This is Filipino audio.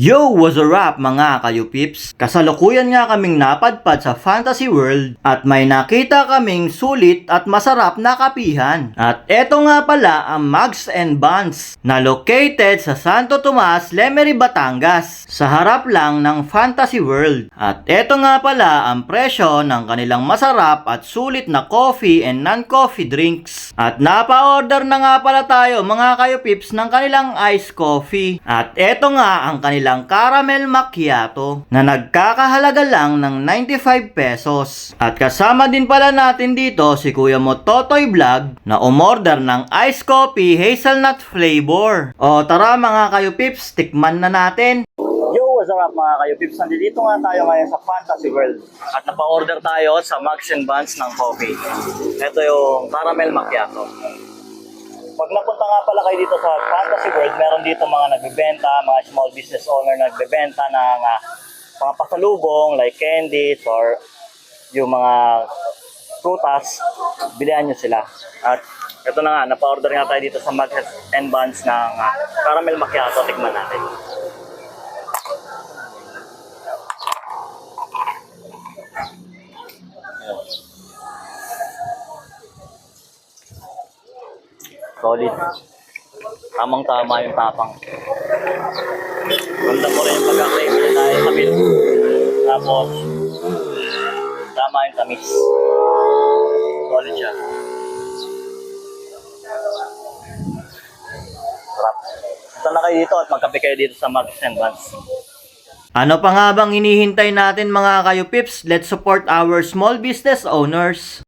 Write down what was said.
Yo, what's a rap mga kayo pips? Kasalukuyan nga kaming napadpad sa Fantasy World at may nakita kaming sulit at masarap na kapihan. At eto nga pala ang Mugs and Buns na located sa Santo Tomas, Lemery, Batangas sa harap lang ng Fantasy World. At eto nga pala ang presyo ng kanilang masarap at sulit na coffee and non-coffee drinks. At napa-order na nga pala tayo mga kayo pips ng kanilang iced coffee. At eto nga ang kanilang caramel macchiato na nagkakahalaga lang ng 95 pesos. At kasama din pala natin dito si Kuya mo Totoy Vlog na umorder ng iced coffee hazelnut flavor. O tara mga kayo pips, tikman na natin. What's up mga kayo pips? Nandito nga tayo ngayon sa Fantasy World at napa-order tayo sa Max and Buns ng coffee. Ito yung caramel macchiato. Pag napunta nga pala kayo dito sa Fantasy World, meron dito mga nagbebenta, mga small business owner na nagbebenta ng ah, mga pasalubong like candies or yung mga prutas, bilihan nyo sila. At ito na nga, napa-order nga tayo dito sa Max and Buns ng ah, caramel macchiato. Tikman natin. Solid. Tamang tama yung tapang. Ganda mo rin yung pagka-crave niya tayo milk. Tapos, tama yung tamis. Solid siya. Sarap. Punta na kayo dito at magkape kayo dito sa Max and Buns. Ano pa nga bang hinihintay natin mga kayo pips? Let's support our small business owners.